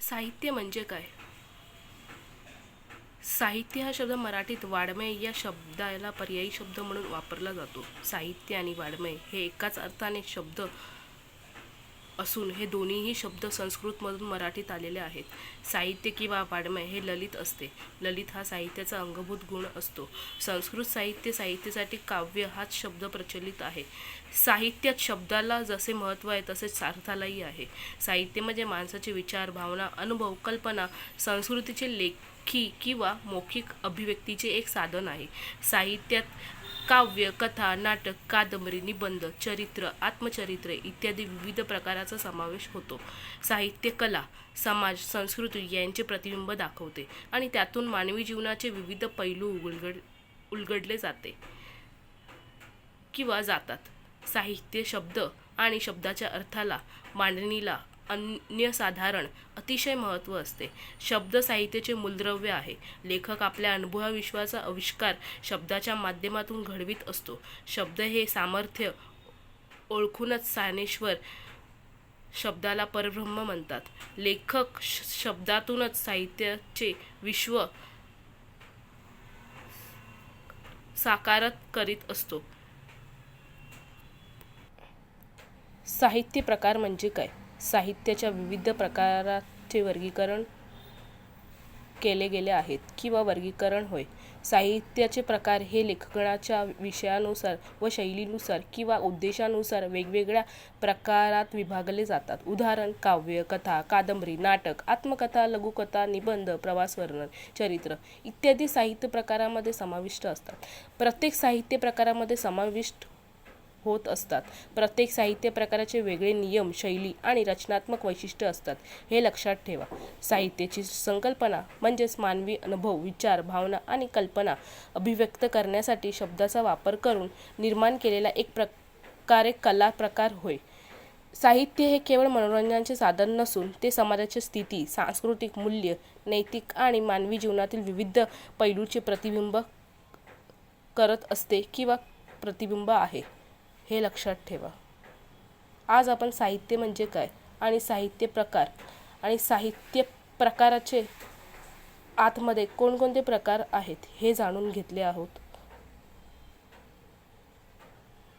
साहित्य म्हणजे काय? साहित्य हा शब्द मराठीत वाङ्मय या शब्दाला पर्यायी शब्द म्हणून वापरला जातो. साहित्य आणि वाङ्मय हे एकाच अर्थाने शब्द असून हे दोन्हीही शब्द संस्कृतमधून मराठीत आलेले आहेत. साहित्य किंवा वाङ्मय हे ललित असते. ललित हा साहित्याचा अंगभूत गुण असतो. संस्कृत साहित्य साहित्यासाठी काव्य हाच शब्द प्रचलित आहे. साहित्यात शब्दाला जसे महत्त्व आहे तसेच अर्थालाही आहे. साहित्य म्हणजे माणसाचे विचार भावना अनुभव कल्पना संस्कृतीचे लेखी किंवा मौखिक अभिव्यक्तीचे एक साधन आहे. साहित्यात काव्य कथा नाटक कादंबरी निबंध चरित्र आत्मचरित्र इत्यादी विविध प्रकाराचा समावेश होतो. साहित्य कला समाज संस्कृती यांचे प्रतिबिंब दाखवते आणि त्यातून मानवी जीवनाचे विविध पैलू उलगड उलगडले जाते किंवा जातात. साहित्य शब्द आणि शब्दाच्या अर्थाला मांडणीला अन्यसाधारण अतिशय महत्त्व असते. शब्द साहित्याचे मूलद्रव्य आहे. लेखक आपल्या अनुभवाविश्वाचा आविष्कार शब्दाच्या माध्यमातून घडवीत असतो. शब्द हे सामर्थ्य ओळखूनच सानेश्वर शब्दाला परब्रह्म म्हणतात. लेखक श- शब्दातूनच साहित्याचे विश्व साकारत करीत असतो. साहित्य प्रकार म्हणजे काय? साहित्याच्या विविध प्रकाराचे वर्गीकरण केले गेले आहेत किंवा वर्गीकरण होय. साहित्याचे प्रकार हे लेखकाच्या विषयानुसार व शैलीनुसार किंवा उद्देशानुसार वेगवेगळ्या प्रकारात विभागले जातात. उदाहरण काव्य कथा कादंबरी नाटक आत्मकथा लघुकथा निबंध प्रवासवर्णन चरित्र इत्यादी साहित्य प्रकारामध्ये समाविष्ट असतात. प्रत्येक साहित्य प्रकारामध्ये समाविष्ट होत असतात. प्रत्येक साहित्य प्रकाराचे वेगळे नियम शैली आणि रचनात्मक वैशिष्ट्य असतात. हे लक्षात ठेवा. साहित्याची संकल्पना म्हणजेच मानवी अनुभव विचार भावना आणि कल्पना अभिव्यक्त करण्यासाठी शब्दाचा वापर करून निर्माण केलेला एक प्रकारे कला प्रकार होय. साहित्य हे केवळ मनोरंजनाचे साधन नसून ते समाजाची स्थिती सांस्कृतिक मूल्य नैतिक आणि मानवी जीवनातील विविध पैलूचे प्रतिबिंब करत असते किंवा प्रतिबिंब आहे. हे लक्षात ठेवा. आज आपण साहित्य म्हणजे काय? आणि साहित्य प्रकार. आणि साहित्य प्रकाराचे आतमध्ये कोणकोणते प्रकार आहेत हे जाणून घेतले आहोत.